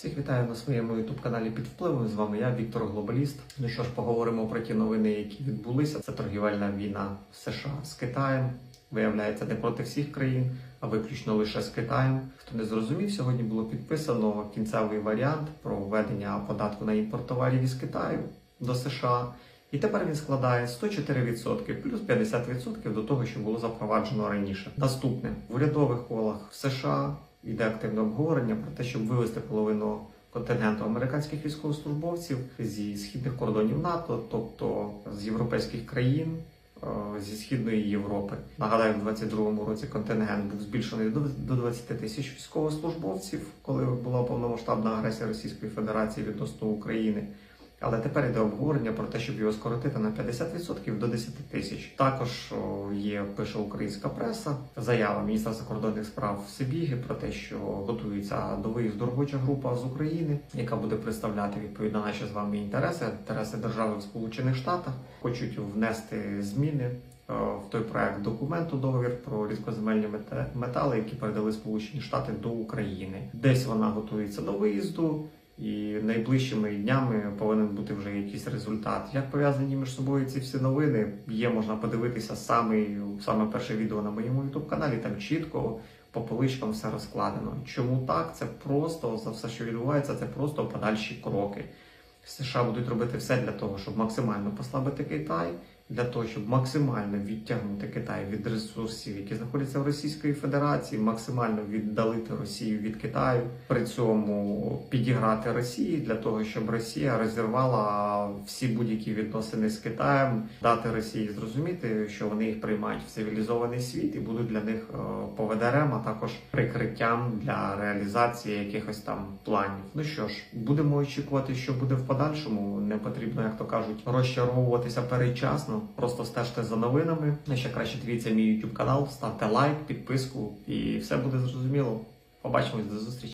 Всіх вітаю на своєму youtube каналі під впливом. З вами я, Віктор Глобаліст. Ну що ж, поговоримо про ті новини, які відбулися. Це торгівельна війна США з Китаєм. Виявляється, не проти всіх країн, а виключно лише з Китаєм. Хто не зрозумів, сьогодні було підписано кінцевий варіант про введення податку на імпорт товарів із Китаю до США. І тепер він складає 104% плюс 50% до того, що було запроваджено раніше. Наступне в урядових колах в США йде активне обговорення про те, щоб вивести половину контингенту американських військовослужбовців зі східних кордонів НАТО, тобто з європейських країн. е, Зі східної Європи нагадаю, в 22-му році контингент був збільшений до до 20 тисяч військовослужбовців, коли була повномасштабна агресія Російської Федерації відносно України. Але тепер йде обговорення про те, щоб його скоротити на 50% до 10 тисяч. Також є пише українська преса, заява міністра закордонних справ Сибіги про те, що готується до виїзду робоча група з України, яка буде представляти відповідно наші з вами інтереси, інтереси держави в Сполучених Штатах. Хочуть внести зміни в той проект документу договір про рідкоземельні метали, які передали Сполучені Штати до України. Десь вона готується до виїзду. І найближчими днями повинен бути вже якийсь результат. Як пов'язані між собою ці всі новини, є можна подивитися саме, саме перше відео на моєму youtube каналі. Там чітко по поличкам все розкладено. Чому так? Це просто за все, що відбувається, це просто подальші кроки. США будуть робити все для того, щоб максимально послабити Китай, для того, щоб максимально відтягнути Китай від ресурсів, які знаходяться в Російської Федерації, максимально віддалити Росію від Китаю, при цьому підіграти Росії для того, щоб Росія розірвала всі будь-які відносини з Китаєм, дати Росії зрозуміти, що вони їх приймають в цивілізований світ і будуть для них е, поведерем, а також прикриттям для реалізації якихось там планів. Ну що ж, будемо очікувати, що буде в подальшому. Не потрібно, як то кажуть, розчаровуватися передчасно. Просто стежте за новинами. Ще краще дивіться мій YouTube канал, ставте лайк, підписку, і все буде зрозуміло. Побачимось до зустрічі.